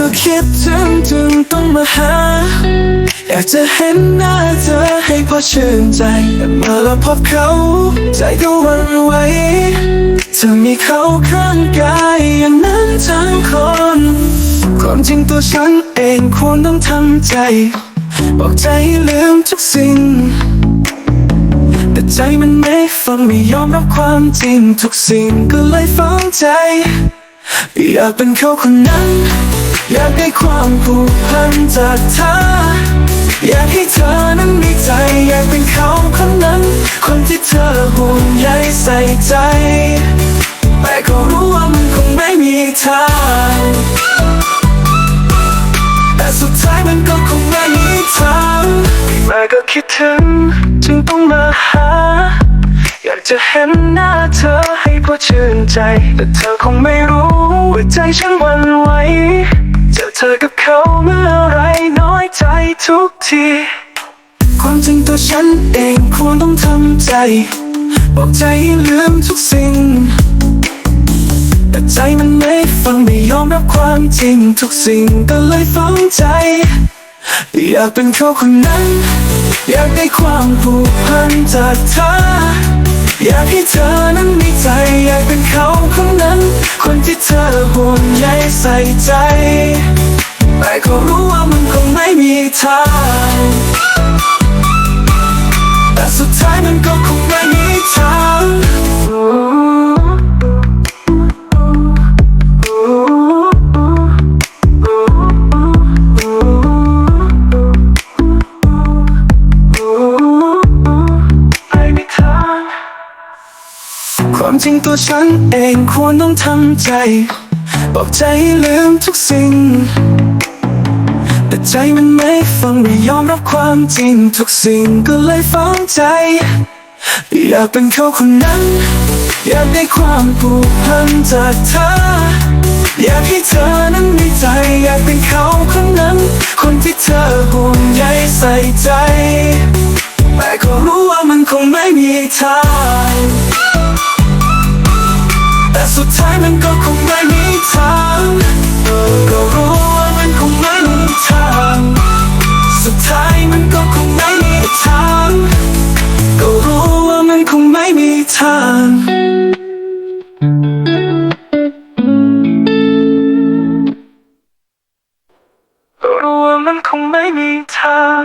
ก็คิดถึงจึงต้องมาหา อยากจะเห็นหน้าเธอให้พอชื่นใจแต่เมื่อเราพบเขา ใจก็วันไหวเธอมีเขาข้างกายอย่างนั้นทั้งคนความจริงตัวฉันเองควรต้องทำใจ บอกใจลืมทุกสิ่ง แต่ใจมันไม่ฟังไม่ยอมรับความจริงทุกสิ่งก็เลยฝังใจ อยากเป็นเขาคนนั้น อยากได้ความผูกพันจากเธอ อยากให้เธอนั้นมีใจ อยากเป็นเขาคนนั้น คนที่เธอห่วงใยใส่ใจ แต่ก็รู้ว่ามันคงไม่มีทาง แต่สุดท้ายมันก็คงไม่มีทางแม่ก็คิดถึง จึงต้องมาหา อยากจะเห็นหน้าเธอให้พอชื่นใจ แต่เธอคงไม่รู้ว่าใจฉันหวันไหว เธอกับเขาเมื่อไรน้อยใจทุกที ความจริงตัวฉันเองควรต้องทำใจ บอกใจให้ลืมทุกสิ่ง แต่ใจมันไม่ฟังไม่ยอมรับความจริงทุกสิ่งก็เลยฝังใจ อยากเป็นเขาคนนั้น อยากได้ความผูกพันจากเธอ อยากให้เธอนั้นมีใจ อยากเป็นเขาคนนั้น คนที่เธอ ก็รู้ว่ามันคงไม่มีทางแต่สุดท้ายมันก็คงไม่มีทางความจริงตัวฉันเองควรต้องทำใจ บอกใจให้ลืมทุกสิ่ง ไม่ฟังไม่ยอมรับความจริงทุกสิ่งก็เลยฝังใจ อยากเป็นเขาคนนั้น อยากได้ความผูกพันจากเธอ อยากให้เธอนั้นมีใจ อยากเป็นเขาคนนั้น คนที่เธอห่วงใยใส่ใจ แต่ก็รู้ว่ามันคงไม่มีทางแต่สุดท้ายมันก็คงไม่มีทาง ก็คงไม่มีทาง ก็รู้ว่ามันคงไม่มีทางรู้ว่ามันคงไม่มีทาง